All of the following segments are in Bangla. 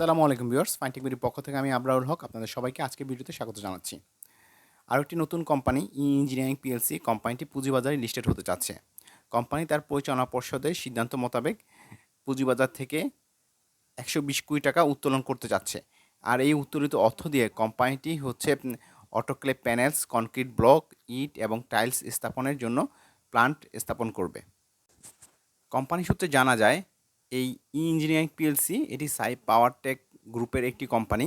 আসসালামু আলাইকুম ভিউয়ার্স ফাইনটেক বিডির পক্ষ থেকে আমি আবরাউল হক আপনাদের সবাইকে আজকে ভিডিওতে স্বাগত জানাচ্ছি। আরও একটি নতুন কোম্পানি ই ইঞ্জিনিয়ারিং পিএলসি কোম্পানিটি পুঁজিবাজারে লিস্টেড হতে যাচ্ছে। কোম্পানি তার পরিচালনা পর্ষদের সিদ্ধান্ত মোতাবেক পুঁজিবাজার থেকে একশো বিশ কোটি টাকা উত্তোলন করতে যাচ্ছে। আর এই উত্তোলিত অর্থ দিয়ে কোম্পানিটি হচ্ছে অটোক্লেভ প্যানেলস কনক্রিট ব্লক ইট এবং টাইলস স্থাপনের জন্য প্লান্ট স্থাপন করবে। কোম্পানি সূত্রে জানা যায় এই ই ইঞ্জিনিয়ারিং পিএলসি এটি সাই পাওয়ার টেক গ্রুপের একটি কোম্পানি।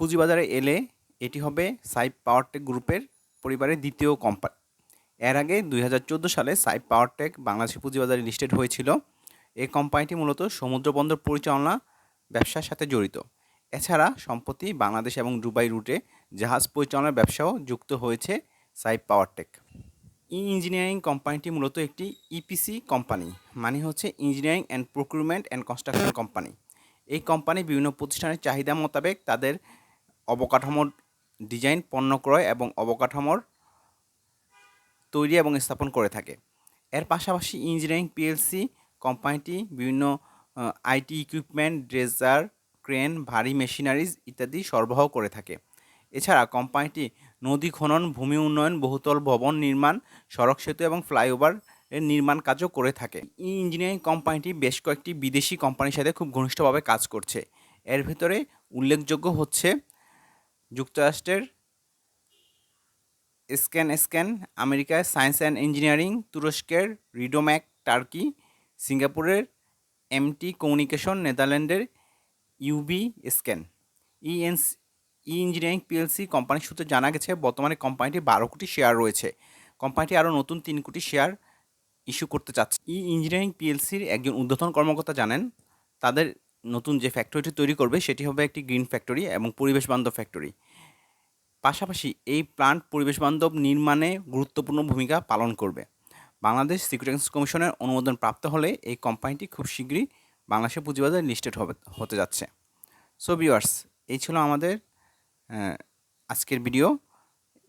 পুঁজিবাজারে এলে এটি হবে সাই পাওয়ার টেক গ্রুপের পরিবারের দ্বিতীয় কোম্পানি এর আগে দুই হাজার চোদ্দ সালে সাই পাওয়ার টেক বাংলাদেশি পুঁজিবাজারে লিস্টেড হয়েছিল। এই কোম্পানিটি মূলত সমুদ্র বন্দর পরিচালনা ব্যবসার সাথে জড়িত। এছাড়া সম্প্রতি বাংলাদেশ এবং দুবাই রুটে জাহাজ পরিচালনার ব্যবসাও যুক্ত হয়েছে সাইপ পাওয়ার টেক। ই ইঞ্জিনিয়ারিং কোম্পানিটি মূলত একটি ইপিসি কোম্পানি মানে হচ্ছে engineering and procurement and construction company. এই কোম্পানি বিভিন্ন প্রতিষ্ঠানের চাহিদা মোতাবেক তাদের অবকাঠামোর ডিজাইন, পণ্য ক্রয় এবং অবকাঠামোর তৈরি এবং স্থাপন করে থাকে। এর পাশাপাশি ইঞ্জিনিয়ারিং পিএলসি কোম্পানিটি বিভিন্ন আইটি ইকুইপমেন্ট ড্রেজার ক্রেন ভারী মেশিনারিজ ইত্যাদি সরবরাহ করে থাকে। এছাড়া কোম্পানিটি নদী খনন, ভূমি উন্নয়ন, বহুতল ভবন নির্মাণ, সড়ক সেতু এবং ফ্লাইওভার এর নির্মাণ কাজও করে থাকে। ই ইঞ্জিনিয়ারিং কোম্পানিটি বেশ কয়েকটি বিদেশি কোম্পানির সাথে খুব ঘনিষ্ঠভাবে কাজ করছে। এর ভেতরে উল্লেখযোগ্য হচ্ছে যুক্তরাষ্ট্রের স্ক্যান স্ক্যান আমেরিকার সায়েন্স অ্যান্ড ইঞ্জিনিয়ারিং, তুরস্কের রিডোম্যাক, টার্কি, সিঙ্গাপুরের MT communication, নেদারল্যান্ডের UB scan. ENS E engineering PLC কোম্পানির সূত্রে জানা গেছে, বর্তমানে কোম্পানিটি বারো কোটি শেয়ার রয়েছে। কোম্পানিটি আরও নতুন তিন কোটি শেয়ার ইস্যু করতে চাচ্ছে। ই ইঞ্জিনিয়ারিং পিএলসির একজন ঊর্ধ্বতন কর্মকর্তা জানেন, তাদের নতুন যে ফ্যাক্টরিটি তৈরি করবে, সেটি হবে একটি গ্রিন ফ্যাক্টরি এবং পরিবেশ বান্ধব ফ্যাক্টরি পাশাপাশি এই প্লান্ট পরিবেশ বান্ধব নির্মাণে গুরুত্বপূর্ণ ভূমিকা পালন করবে। বাংলাদেশ সিকিউরিটি কমিশনের অনুমোদন প্রাপ্ত হলে এই কোম্পানিটি খুব শীঘ্রই বাংলাদেশের পুঁজিবাজারে লিস্টেড হবে, হতে যাচ্ছে। সো ভিউয়ার্স এই ছিল আমাদের আজকের ভিডিও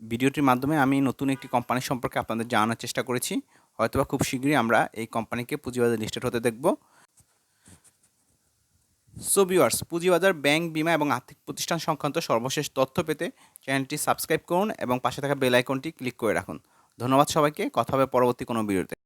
ভিডিওটির মাধ্যমে আমি নতুন একটি কোম্পানি সম্পর্কে আপনাদের জানানোর চেষ্টা করেছি। হয়তোবা খুব শীঘ্রই আমরা এই কোম্পানিকে পুঁজিবাজারে লিস্টেড হতে দেখব। সো ভিউয়ার্স পুঁজিবাজার ব্যাংক বিমা এবং আর্থিক প্রতিষ্ঠান সংক্রান্ত সর্বশেষ তথ্য পেতে চ্যানেলটি সাবস্ক্রাইব করুন এবং পাশে থাকা বেল আইকনটি ক্লিক করে রাখুন। ধন্যবাদ সবাইকে। কথা হবে পরবর্তী কোনো ভিডিওতে